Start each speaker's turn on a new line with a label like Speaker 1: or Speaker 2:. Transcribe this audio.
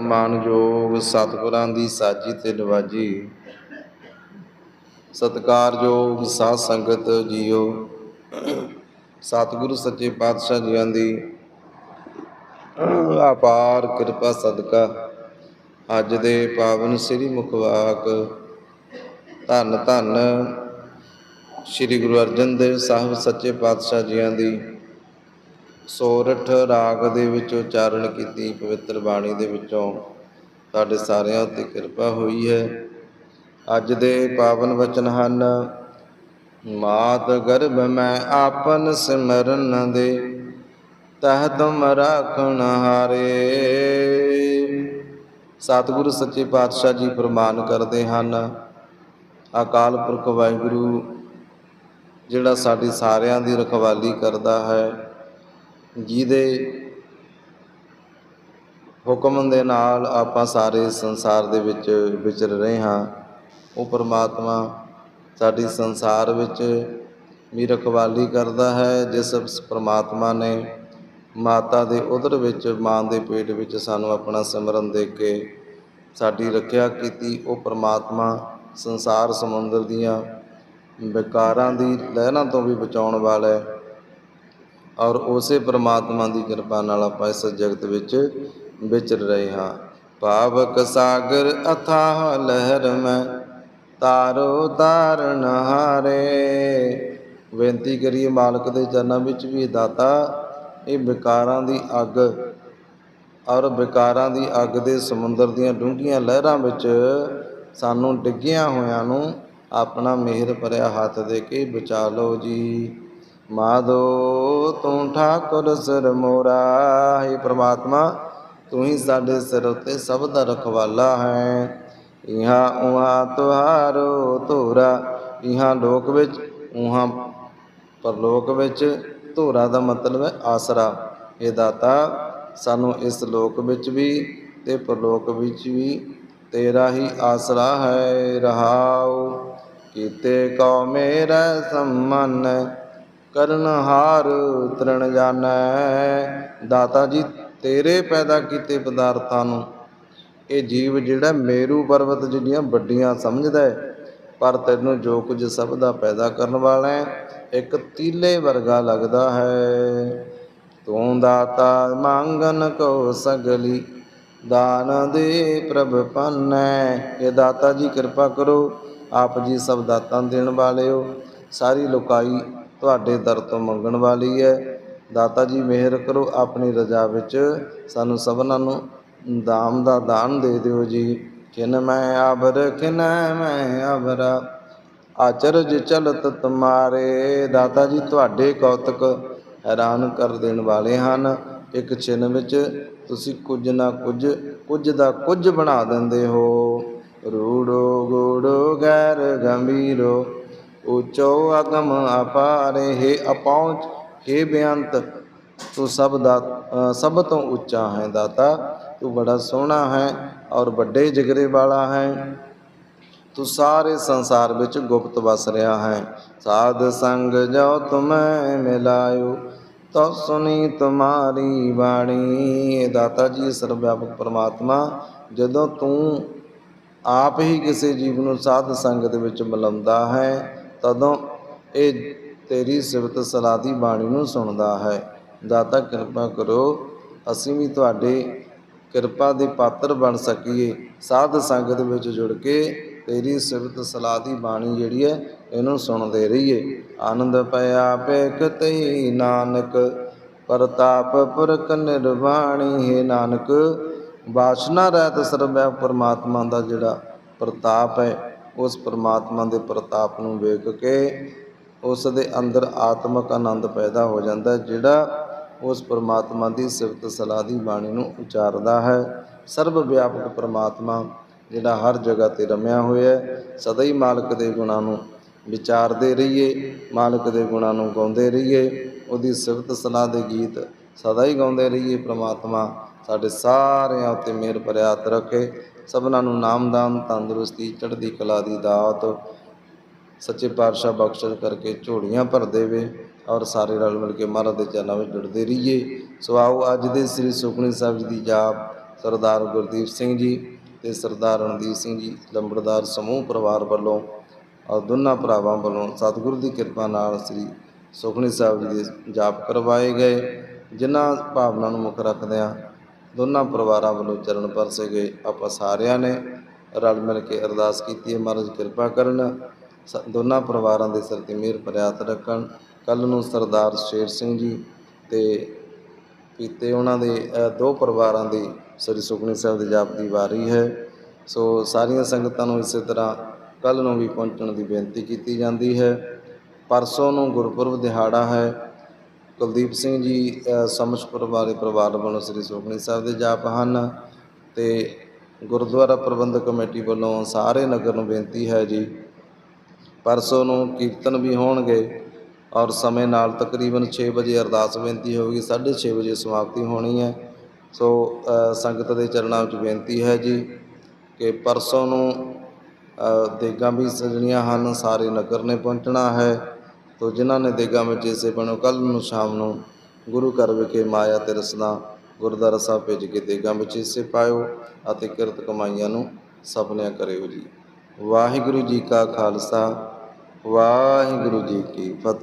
Speaker 1: ਮਾਨਯੋਗ ਸਤਿਗੁਰਾਂ ਦੀ ਸਾਜੀ ਤੇ ਨਿਵਾਜੀ। ਸਤਿਕਾਰਯੋਗ ਸਾਧ ਸੰਗਤ ਜੀਓ, ਸਤਿਗੁਰੂ ਸੱਚੇ ਪਾਤਸ਼ਾਹ ਜੀਆਂ ਦੀ ਅਪਾਰ ਕਿਰਪਾ ਸਦਕਾ। ਅੱਜ ਦੇ ਪਾਵਨ ਸ੍ਰੀ ਮੁਖਵਾਕ, ਧੰਨ ਧੰਨ ਸ੍ਰੀ ਗੁਰੂ ਅਰਜਨ ਦੇਵ ਸਾਹਿਬ ਸੱਚੇ ਪਾਤਸ਼ਾਹ ਜੀਆਂ ਦੀ ਸੋਰਠ ਰਾਗ ਦੇ ਵਿੱਚ ਉਚਾਰਨ ਕੀਤੀ ਪਵਿੱਤਰ ਬਾਣੀ ਦੇ ਵਿੱਚੋਂ ਸਾਡੇ ਸਾਰਿਆਂ ਉੱਤੇ ਕਿਰਪਾ ਹੋਈ ਹੈ। ਅੱਜ ਦੇ ਪਾਵਨ ਵਚਨ ਹਨ, ਮਾਤ ਗਰਭ ਮੈਂ ਆਪਨ ਸਿਮਰਨ ਦੇ, ਤਹ ਤੁਮ ਰਾਖਣ ਹਾਰੇ। ਸਤਿਗੁਰੂ ਸੱਚੇ ਪਾਤਸ਼ਾਹ ਜੀ ਪ੍ਰਮਾਨ ਕਰਦੇ ਹਨ, ਅਕਾਲ ਪੁਰਖ ਵਾਹਿਗੁਰੂ, ਜਿਹੜਾ ਸਾਡੀ ਸਾਰਿਆਂ ਦੀ ਰਖਵਾਲੀ ਕਰਦਾ ਹੈ। ਜਿਹਦੇ ਹੁਕਮ ਦੇ ਨਾਲ ਆਪਾਂ ਸਾਰੇ ਸੰਸਾਰ ਦੇ ਵਿੱਚ ਵਿਚਰ ਰਹੇ ਹਾਂ, ਉਹ ਪਰਮਾਤਮਾ ਸਾਡੀ ਸੰਸਾਰ ਵਿੱਚ ਵੀ ਰਖਵਾਲੀ ਕਰਦਾ ਹੈ, ਜਿਸ ਪਰਮਾਤਮਾ ਨੇ ਮਾਤਾ ਦੇ ਉਦਰ ਵਿੱਚ, ਮਾਂ ਦੇ ਪੇਟ ਵਿੱਚ ਸਾਨੂੰ ਆਪਣਾ ਸਿਮਰਨ ਦੇ ਕੇ ਸਾਡੀ ਰੱਖਿਆ ਕੀਤੀ। ਉਹ ਪਰਮਾਤਮਾ ਸੰਸਾਰ ਸਮੁੰਦਰ ਦੀਆਂ ਵਿਕਾਰਾਂ ਦੀ ਲਹਿਰਾਂ ਤੋਂ ਵੀ ਬਚਾਉਣ ਵਾਲਾ ਹੈ। ਔਰ ਉਸੇ ਪ੍ਰਮਾਤਮਾ ਦੀ ਕਿਰਪਾ ਨਾਲ ਆਪਾਂ ਇਸ ਜਗਤ ਵਿੱਚ ਵਿਚਰ ਰਹੇ ਹਾਂ। ਪਾਵਕ ਸਾਗਰ ਅਥਾਹ ਲਹਿਰ ਮੈਂ ਤਾਰੋ ਤਾਰਨ ਹਾਰੇ। ਬੇਨਤੀ ਕਰੀਏ ਮਾਲਕ ਦੇ ਚਰਨਾਂ ਵਿੱਚ ਵੀ ਦਾਤਾ, ਇਹ ਵਿਕਾਰਾਂ ਦੀ ਅੱਗ ਔਰ ਵਿਕਾਰਾਂ ਦੀ ਅੱਗ ਦੇ ਸਮੁੰਦਰ ਦੀਆਂ ਡੂੰਘੀਆਂ ਲਹਿਰਾਂ ਵਿੱਚ ਸਾਨੂੰ ਡਿੱਗਿਆਂ ਹੋਇਆਂ ਨੂੰ ਆਪਣਾ ਮਿਹਰ ਭਰਿਆ ਹੱਥ ਦੇ ਕੇ ਬਚਾ ਲਓ ਜੀ। ਮਾਧੋ, ਤੂੰ ਠਾਕੁਰ ਸਿਰ ਮੋਰਾ, ਹੈ ਪ੍ਰਮਾਤਮਾ, ਤੂੰ ਹੀ ਸਾਡੇ ਸਿਰ ਉੱਤੇ ਸਭ ਦਾ ਰਖਵਾਲਾ ਹੈ। ਇਹਾਂ ਉਹਾਂ ਤੁਹਾਰੋ ਧੋਰਾ, ਇਹਾਂ ਲੋਕ ਵਿੱਚ, ਉਹਾਂ ਪਰਲੋਕ ਵਿੱਚ, ਧੋਰਾ ਦਾ ਮਤਲਬ ਹੈ ਆਸਰਾ। ਇਹ ਦਾਤਾ, ਸਾਨੂੰ ਇਸ ਲੋਕ ਵਿੱਚ ਵੀ ਤੇ ਪਰਲੋਕ ਵਿੱਚ ਵੀ ਤੇਰਾ ਹੀ ਆਸਰਾ ਹੈ। ਰਹਾਉ ਕੀਤੇ ਕਉ ਮੇਰਾ ਸੰਮਨ ਕਰਨ ਹਾਰ ਤ੍ਰਣ ਜਾਣੈ। ਦਾਤਾ ਜੀ, ਤੇਰੇ ਪੈਦਾ ਕੀਤੇ ਪਦਾਰਥਾਂ ਨੂੰ, ਇਹ ਜੀਵ ਜਿਹੜਾ ਮੇਰੂ ਪਰਬਤ ਜਿਹੜੀਆਂ ਵੱਡੀਆਂ ਸਮਝਦਾ ਹੈ, ਪਰ ਤੈਨੂੰ ਜੋ ਕੁਝ ਸਭ ਦਾ ਪੈਦਾ ਕਰਨ ਵਾਲਾ ਹੈ, ਇੱਕ ਤੀਲੇ ਵਰਗਾ ਲੱਗਦਾ ਹੈ। ਤੂੰ ਦਾਤਾ ਮੰਗਨ ਕੋ ਸਗਲੀ, ਦਾਨ ਦੇ ਪ੍ਰਭ ਪੰਨੈ। ਇਹ ਦਾਤਾ ਜੀ, ਕਿਰਪਾ ਕਰੋ, ਆਪ ਜੀ ਸਭ ਦਾਤਾਂ ਦੇਣ ਵਾਲੇ ਹੋ। ਸਾਰੀ ਲੋਕਾਈ ਤੁਹਾਡੇ ਦਰ ਤੋਂ ਮੰਗਣ ਵਾਲੀ ਹੈ। ਦਾਤਾ ਜੀ, ਮਿਹਰ ਕਰੋ, ਆਪਣੀ ਰਜ਼ਾ ਵਿੱਚ ਸਾਨੂੰ ਸਭਨਾਂ ਨੂੰ ਦਾਮ ਦਾ ਦਾਨ ਦੇ ਦਿਓ ਜੀ। ਕਿਨ ਮੈਂ ਆਬਰ ਕਿਨ ਮੈਂ ਆਬਰਾ ਆਚਰਜ ਚਲਤ ਤੁਮਾਰੇ। ਦਾਤਾ ਜੀ, ਤੁਹਾਡੇ ਕੌਤਕ ਹੈਰਾਨ ਕਰ ਦੇਣ ਵਾਲੇ ਹਨ। ਇੱਕ ਛਿਨ ਵਿੱਚ ਤੁਸੀਂ ਕੁਝ ਨਾ ਕੁਝ ਕੁਝ ਦਾ ਕੁਝ ਬਣਾ ਦਿੰਦੇ ਹੋ। ਰੂੜੋ, ਗੂੜੋ, ਗੈਰ ਗੰਭੀਰੋ ਉਚੋ ਅਗਮ ਅਪਾਰੇ, ਹੈ ਅਪਹੁੰਚ, ਹੈ ਬੇਅੰਤ, ਤੂੰ ਸਭ ਦਾ ਸਭ ਤੋਂ ਉੱਚਾ ਹੈ ਦਾਤਾ, ਤੂੰ ਬੜਾ ਸੋਹਣਾ ਹੈ ਔਰ ਵੱਡੇ ਜਿਗਰੇ ਵਾਲਾ ਹੈ। ਤੂੰ ਸਾਰੇ ਸੰਸਾਰ ਵਿੱਚ ਗੁਪਤ ਵਸ ਰਿਹਾ ਹੈ। ਸਾਧ ਸੰਗ ਜੋ ਤੁਮੈ ਮਿਲਾਇਓ ਤੋ ਸੁਣੀ ਤੁਮਾਰੀ ਬਾਣੀ। ਦਾਤਾ ਜੀ ਸਰਵ ਪਰਮਾਤਮਾ, ਜਦੋਂ ਤੂੰ ਆਪ ਹੀ ਕਿਸੇ ਜੀਵ ਨੂੰ ਸਾਧ ਸੰਗਤ ਵਿੱਚ ਮਿਲਾਉਂਦਾ ਹੈ ਤਦੋਂ ਇਹ ਤੇਰੀ ਸਿਫਤ ਸਲਾਹ ਦੀ ਬਾਣੀ ਨੂੰ ਸੁਣਦਾ ਹੈ। ਦਾਤਾ, ਕਿਰਪਾ ਕਰੋ, ਅਸੀਂ ਵੀ ਤੁਹਾਡੇ ਕਿਰਪਾ ਦੇ ਪਾਤਰ ਬਣ ਸਕੀਏ। ਸਾਧ ਸੰਗਤ ਵਿੱਚ ਜੁੜ ਕੇ ਤੇਰੀ ਸਿਫਤ ਸਲਾਹ ਦੀ ਬਾਣੀ ਜਿਹੜੀ ਹੈ, ਇਹਨੂੰ ਸੁਣਦੇ ਰਹੀਏ। ਆਨੰਦ ਪਿਆ ਪੇਖ ਤਈ ਨਾਨਕ, ਪ੍ਰਤਾਪ ਪੁਰਖ ਨਿਰਵਾਣੀ ਹੈ ਨਾਨਕ। ਬਾਸ਼ਨਾ ਰਹਿਤ ਸਰਬੈ ਪਰਮਾਤਮਾ ਦਾ ਜਿਹੜਾ ਪ੍ਰਤਾਪ ਹੈ ਉਸ ਪਰਮਾਤਮਾ ਦੇ ਪ੍ਰਤਾਪ ਨੂੰ ਵੇਖ ਕੇ ਉਸ ਦੇ ਅੰਦਰ ਆਤਮਿਕ ਆਨੰਦ ਪੈਦਾ ਹੋ ਜਾਂਦਾ ਹੈ, ਜਿਹੜਾ ਉਸ ਪਰਮਾਤਮਾ ਦੀ ਸਿਫਤ ਸਲਾਹ ਦੀ ਬਾਣੀ ਨੂੰ ਉਚਾਰਦਾ ਹੈ। ਸਰਬ ਵਿਆਪਕ ਪਰਮਾਤਮਾ, ਜਿਹੜਾ ਹਰ ਜਗ੍ਹਾ ਤੇ ਰਮਿਆ ਹੋਇਆ ਹੈ, ਸਦਾ ਹੀ ਮਾਲਕ ਦੇ ਗੁਣਾਂ ਨੂੰ ਵਿਚਾਰਦੇ ਰਹੀਏ, ਮਾਲਕ ਦੇ ਗੁਣਾਂ ਨੂੰ ਗਾਉਂਦੇ ਰਹੀਏ, ਉਹਦੀ ਸਿਫਤ ਸਲਾਹ ਦੇ ਗੀਤ ਸਦਾ ਹੀ ਗਾਉਂਦੇ ਰਹੀਏ ਪ੍ਰਮਾਤਮਾ। ਸਾਡੇ ਸਾਰਿਆਂ ਉੱਤੇ ਮਿਹਰ ਭਰਿਆ ਰੱਖੇ ਸਭਨਾਂ ਨੂੰ ਨਾਮਦਾਨ ਤੰਦਰੁਸਤੀ, ਚੜ੍ਹਦੀ ਕਲਾ ਦੀ ਦਾਤ, ਸੱਚੇ ਪਾਤਸ਼ਾਹ ਬਖਸ਼ਿਸ਼ ਕਰਕੇ ਝੋਲੀਆਂ ਭਰ ਦੇਵੇ ਔਰ ਸਾਰੇ ਰਲ ਮਿਲ ਕੇ ਮਹਾਰਾਜ ਦੇ ਚਰਨਾਂ ਵਿੱਚ ਜੁੜਦੇ ਰਹੀਏ। ਸੋ ਆਓ ਅੱਜ ਦੇ ਸ੍ਰੀ ਸੁਖਮਨੀ ਸਾਹਿਬ ਜੀ ਦੀ ਜਾਪ ਸਰਦਾਰ ਗੁਰਦੀਪ ਸਿੰਘ ਜੀ ਤੇ ਸਰਦਾਰ ਰਣਦੀਪ ਸਿੰਘ ਜੀ, ਲੰਬੜਦਾਰ ਸਮੂਹ ਪਰਿਵਾਰ ਵੱਲੋਂ ਔਰ ਦੋਨਾਂ ਭਰਾਵਾਂ ਵੱਲੋਂ ਸਤਿਗੁਰੂ ਦੀ ਕਿਰਪਾ ਨਾਲ ਸ੍ਰੀ ਸੁਖਮਨੀ ਸਾਹਿਬ ਜੀ ਦੇ ਜਾਪ ਕਰਵਾਏ ਗਏ। ਜਿਨ੍ਹਾਂ ਭਾਵਨਾ ਨੂੰ ਮੁੱਖ ਰੱਖਦਿਆਂ ਦੋਨਾਂ ਪਰਿਵਾਰਾਂ ਵੱਲੋਂ ਚਰਨ ਪਰਸੇ ਗਏ। ਆਪਾਂ ਸਾਰਿਆਂ ਨੇ ਰਲ ਮਿਲ ਕੇ ਅਰਦਾਸ ਕੀਤੀ ਹੈ। ਮਹਾਰਾਜ ਕਿਰਪਾ ਕਰਨ, ਸ- ਦੋਨਾਂ ਪਰਿਵਾਰਾਂ ਦੇ ਸਿਰ ਤੇ ਮਿਹਰ ਭਰਿਆ ਰੱਖਣ। ਕੱਲ ਨੂੰ ਸਰਦਾਰ ਸ਼ੇਰ ਸਿੰਘ ਜੀ ਤੇ ਪੀਤੇ ਉਹਨਾਂ ਦੇ ਦੋ ਪਰਿਵਾਰਾਂ ਦੀ ਸ੍ਰੀ ਸੁਖਮਨੀ ਸਾਹਿਬ ਦੇ ਜਾਪ ਦੀ ਵਾਰੀ ਹੈ। ਸੋ ਸਾਰੀਆਂ ਸੰਗਤਾਂ ਨੂੰ ਇਸੇ ਤਰ੍ਹਾਂ ਕੱਲ ਨੂੰ ਵੀ ਪਹੁੰਚਣ ਦੀ ਬੇਨਤੀ ਕੀਤੀ ਜਾਂਦੀ ਹੈ। ਪਰਸੋਂ ਨੂੰ ਗੁਰਪੁਰਬ ਦਿਹਾੜਾ ਹੈ। ਕੁਲਦੀਪ ਸਿੰਘ ਜੀ ਅ, ਸਮਝਪੁਰ ਵਾਲੇ ਪਰਿਵਾਰ ਵੱਲੋਂ ਸ੍ਰੀ ਸੁਖਮਨੀ ਸਾਹਿਬ ਦੇ ਜਾਪ ਹਨ ਤੇ ਗੁਰਦੁਆਰਾ ਪ੍ਰਬੰਧਕ ਕਮੇਟੀ ਵੱਲੋਂ ਸਾਰੇ ਨਗਰ ਨੂੰ ਬੇਨਤੀ ਹੈ ਜੀ ਪਰਸੋਂ ਨੂੰ ਕੀਰਤਨ ਵੀ ਹੋਣਗੇ ਔਰ ਸਮੇਂ ਨਾਲ ਤਕਰੀਬਨ 6 ਵਜੇ ਅਰਦਾਸ ਬੇਨਤੀ ਹੋਵੇਗੀ 6:30 ਵਜੇ ਸਮਾਪਤੀ ਹੋਣੀ ਹੈ। ਸੋ ਸੰਗਤ ਦੇ ਚਰਨਾਂ ਵਿੱਚ ਬੇਨਤੀ ਹੈ ਜੀ ਕਿ ਪਰਸੋਂ ਨੂੰ ਦੇਗਾਂ ਵੀ ਸਜਣੀਆਂ ਹਨ ਸਾਰੇ ਨਗਰ ਨੇ ਪਹੁੰਚਣਾ ਹੈ। ਤੋ ਜਿਨ੍ਹਾਂ ਨੇ ਦੇਗਾਂ ਵਿੱਚ ਇਸੇ ਬਣੋ ਕੱਲ ਨੂੰ, ਸ਼ਾਮ ਨੂੰ ਗੁਰੂ ਘਰ ਵਿਖੇ ਮਾਇਆ ਤੇ ਰਸਨਾ ਗੁਰਦੁਆਰਾ ਸਾਹਿਬ ਭੇਜ ਕੇ ਦੇਗਾਂ ਵਿੱਚ ਹਿੱਸੇ ਪਾਇਓ ਅਤੇ ਕਿਰਤ ਕਮਾਈਆਂ ਨੂੰ ਸਫਲਿਆਂ ਕਰਿਓ ਜੀ। ਵਾਹਿਗੁਰੂ ਜੀ ਕਾ ਖਾਲਸਾ, ਵਾਹਿਗੁਰੂ ਜੀ ਕੀ ਫਤਿਹ।